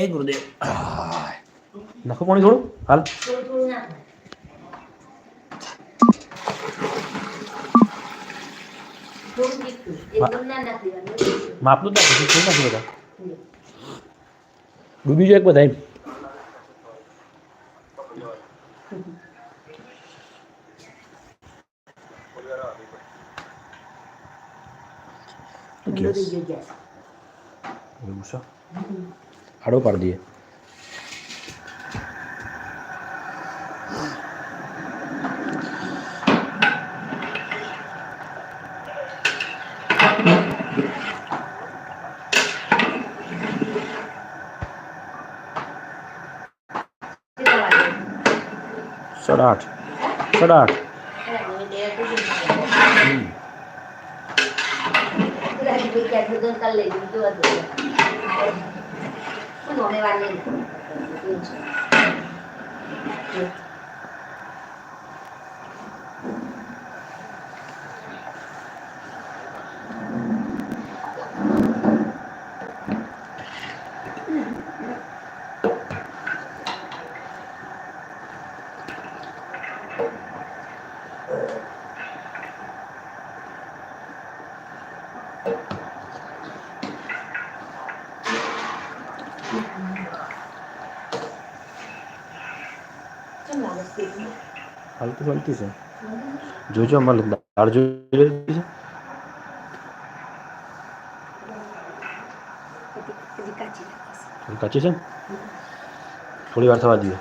જય ગુરુદેવ. નાખો પાણી થોડું. હાલ. માપનું જ નાખી શું બધા? ડૂબી જાય બધા એમ. Yes. એવું છે? खड़ो कर दिए। कर ले me valen. હાલતી ચાલતી છે. જોજો અમારે દાળ જોઈ છે. કાચી છે થોડી વાર થવા દઈએ.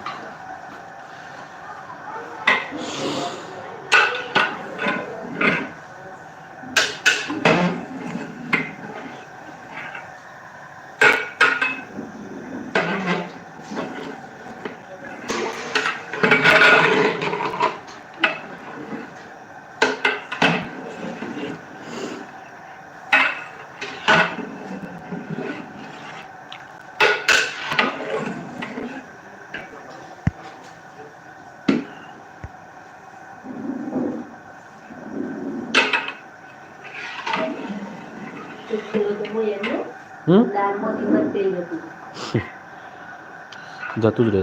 જતું જ રહે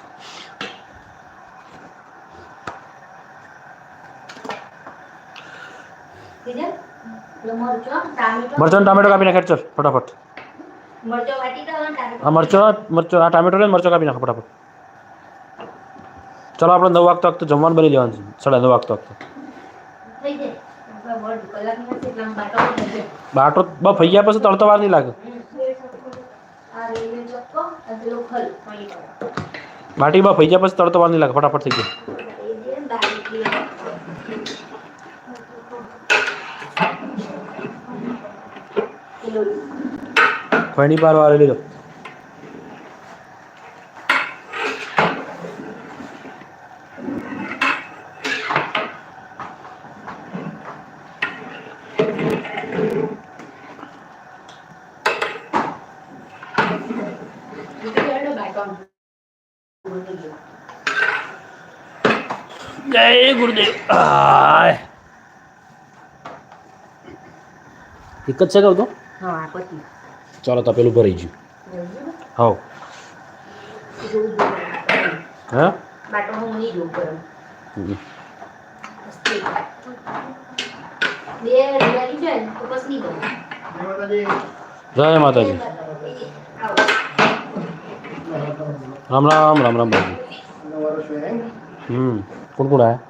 મરચો, ટામેટો. મરચાં ટામેટો કાપી નાખે ચલ ફટાફટ મરચો વાટી દો અને ટામેટો. આ મરચો મરચો આ ટામેટો ને મરચો કાપી નાખો ફટાફટ ચલો આપણે નવ વાગતા વખતે જમવાનું બની લેવાનું છે સાડા નવ વાગતા વખતે થઈ જાય. આપણા વડ કલાકમાં છે એટલે આમ બાટો થઈ જાય. બાટો બ ફૈયા પછી તળતો વાર નહીં લાગે આ રેલવે ચોખ્ખો અને પેલો ખલ પાણી વાળો. બાટી બા ફૈયા પછી તળતો વાર નહીં લાગે ફટાફટ થઈ જાય पानी पार वाले ले लो जय गुरुदेव तिखट से कर दो એક જ છે કહું તો હા આ પતી ચાલો તો પેલું ભરાઈ ગયું હવ જોવું જોઈએ. હે બાટો હું નહીં જોઉં ગરમ હમ. બે લાગી જાય ને તો પછી નહીં ગમે જય માતાજી આવો. રામ રામ રામ રામ બાબુ હમ કોણ કોણ આયા